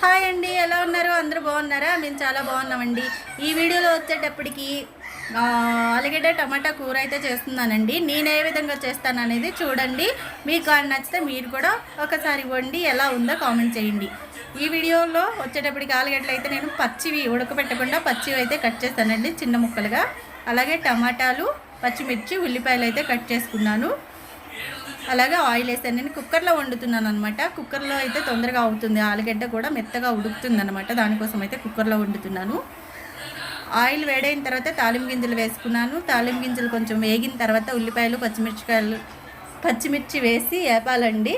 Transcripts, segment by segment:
Hi అండి ఎలా ఉన్నారు? అందరూ బాగున్నారా? మేము చాలా బాగున్నామండి. ఈ వీడియోలో వచ్చేటప్పటికి ఆ, ఆలుగడ్డ టమాటా కూర అయితే చేస్తున్నానండి. నేను ఏ విధంగా చేస్తాను అనేది చూడండి. మీకు అది నచ్చితే మీరు కూడా ఒకసారి వండి ఎలా ఉందో కామెంట్ చేయండి. ఈ వీడియోలో వచ్చేటప్పటికి ఆలుగడ్డలు అయితే నేను పచ్చివి ఉడకబెట్టకుండా పచ్చివి అయితే కట్ చేస్తానండి చిన్న ముక్కలుగా. అలాగే టమాటాలు పచ్చిమిర్చి ఉల్లిపాయలు అయితే కట్ చేసుకున్నాను. అలాగే ఆయిల్ వేసాను నేను కుక్కర్లో వండుతున్నాను అనమాట కుక్కర్లో అయితే తొందరగా అవుతుంది. ఆలుగడ్డ కూడా మెత్తగా ఉడుకుతుంది అనమాట దానికోసం అయితే కుక్కర్లో వండుతున్నాను. ఆయిల్ వేడైన తర్వాత తాలింపు గింజలు వేసుకున్నాను. తాలింపు గింజలు కొంచెం వేగిన తర్వాత ఉల్లిపాయలు పచ్చిమిర్చికాయలు పచ్చిమిర్చి వేసి వేపాలండి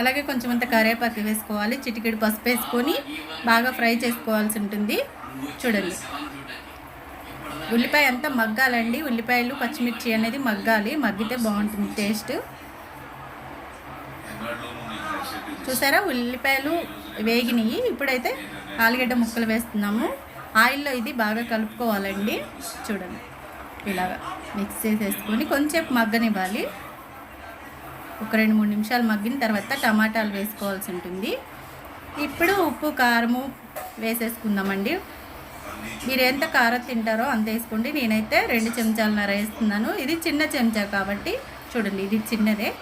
అలాగే కొంచెం అంత కరివేపాకు వేసుకోవాలి. చిటికెడు పసుపు వేసుకొని బాగా ఫ్రై చేసుకోవాల్సి ఉంటుంది. చూడండి. ఉల్లిపాయ అంతా మగ్గాలండి. ఉల్లిపాయలు పచ్చిమిర్చి అనేది మగ్గాలి. మగ్గితే బాగుంటుంది టేస్ట్. చూసారా? ఉల్లిపాయలు వేగినాయి. ఇప్పుడైతే ఆలుగడ్డ ముక్కలు వేస్తున్నాము. ఆయిల్లో ఇది బాగా కలుపుకోవాలండి. చూడండి. ఇలాగా మిక్స్ చేసేసుకొని కొంచెంసేపు మగ్గనివ్వాలి. ఒక రెండు మూడు నిమిషాలు మగ్గిన తర్వాత టమాటాలు వేసుకోవాల్సి ఉంటుంది. ఇప్పుడు ఉప్పు కారము వేసేసుకుందామండి. మీరు ఎంత కారం తింటారో అంత వేసుకోండి. నేనైతే రెండు చెంచాలన్నర వేస్తున్నాను. ఇది చిన్న చెంచా కాబట్టి చూడండి ఇది చిన్నదే.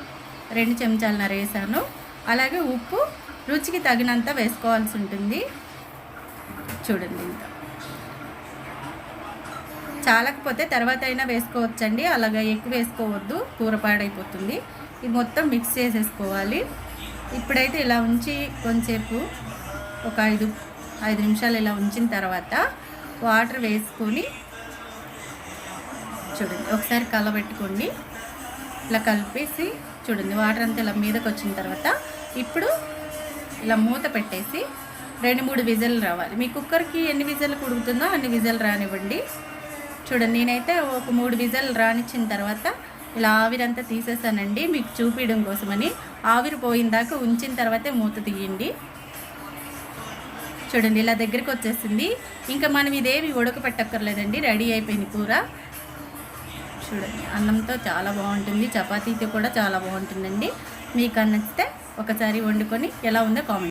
రెండు చెంచాలన్నర వేసాను. అలాగే ఉప్పు రుచికి తగినంత వేసుకోవాల్సి ఉంటుంది. చూడండి ఇంత. చాలకపోతే తర్వాత అయినా వేసుకోవచ్చండి. అలాగా ఎక్కువ వేసుకోవద్దు. కూర పాడైపోతుంది. ఇది మొత్తం మిక్స్ చేసేసుకోవాలి. ఇప్పుడైతే ఇలా ఉంచి కొంచెంసేపు ఒక ఐదు ఐదు నిమిషాలు ఇలా ఉంచిన తర్వాత వాటర్ వేసుకొని చూడండి ఒకసారి కలబెట్టుకోండి. ఇలా కలిపేసి చూడండి వాటర్ అంతా ఇలా మీదకి వచ్చిన తర్వాత ఇప్పుడు ఇలా మూత పెట్టేసి రెండు మూడు విజల్ రావాలి. మీ కుక్కర్కి ఎన్ని విజల్ కుడుగుతుందో అన్ని విజల్ రానివ్వండి. చూడండి నేనైతే ఒక మూడు విజల్ రానిచ్చిన తర్వాత ఇలా ఆవిరంతా తీసేసానండి. మీకు చూపించడం కోసమని. ఆవిరి పోయిన దాకా ఉంచిన తర్వాతే మూత తీయండి. చూడండి ఇలా దగ్గరికి వచ్చేసింది. ఇంకా మనం ఇదేమి ఉడకపెట్టక్కర్లేదండి రెడీ అయిపోయింది కూర. చూడండి అన్నంతో చాలా బాగుంటుంది చపాతీతో కూడా చాలా బాగుంటుందండి. మీకు నచ్చితే ఒకసారి వండుకొని ఎలా ఉందో కామెంట్